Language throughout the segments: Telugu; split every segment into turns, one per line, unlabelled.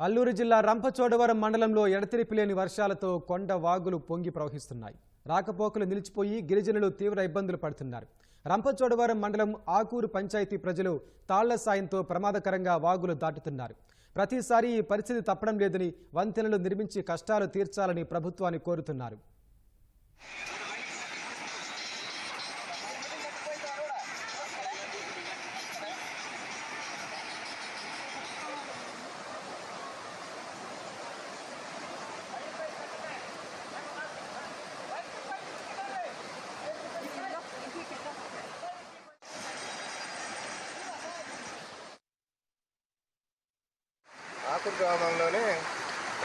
అల్లూరు జిల్లా రంపచోడవరం మండలంలో ఎడతెరిపిలేని వర్షాలతో కొండ వాగులు పొంగి ప్రవహిస్తున్నాయి. రాకపోకలు నిలిచిపోయి గిరిజనులు తీవ్ర ఇబ్బందులు పడుతున్నారు. రంపచోడవరం మండలం ఆకూరు పంచాయతీ ప్రజలు తాళ్ళ సాయంతో ప్రమాదకరంగా వాగులు దాటుతున్నారు. ప్రతిసారి ఈ పరిస్థితి తప్పడం లేదని వంతెనలు నిర్మించి కష్టాలు తీర్చాలని ప్రభుత్వాన్ని కోరుతున్నారు.
ఆకురు గ్రామంలోనే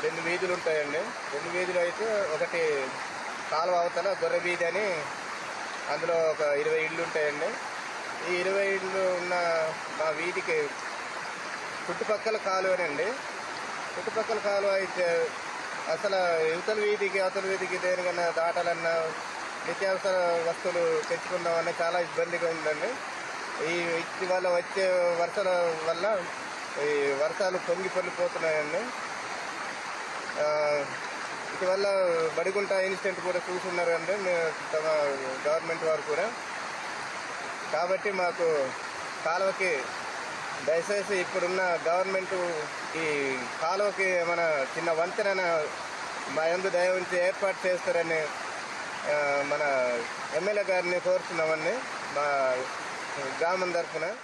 రెండు వీధులు ఉంటాయండి. రెండు వీధులు అయితే ఒకటి కాలువ అవతల గొర్రె వీధి అని అందులో ఒక ఇరవై ఇళ్ళు ఉంటాయండి. ఈ ఇరవై ఇళ్ళు ఉన్న మా వీధికి చుట్టుపక్కల కాలువనండి. చుట్టుపక్కల కాలువ అయితే అసలు యువతల వీధికి అవతల వీధికి దేనికన్నా దాటాలన్నా నిత్యావసర వస్తువులు తెచ్చుకుందామని చాలా ఇబ్బందిగా ఉందండి. ఈ వల్ల వచ్చే వర్షాల వల్ల ఈ వర్షాలు పొంగి పొల్లిపోతున్నాయండి ఇటువల్ల బడిగుంట ఇన్సిడెంట్ కూడా చూస్తున్నారండి మే- తమ గవర్నమెంట్ వారు కూడా. కాబట్టి మాకు కాలువకి దయచేసి ఇప్పుడున్న గవర్నమెంట్ ఈ కాలువకి మన చిన్న వంతెన మా ఎందు దయ ఉంచి ఏర్పాటు చేస్తారని మన ఎమ్మెల్యే గారిని కోరుతున్నామండి మా గ్రామం తరఫున.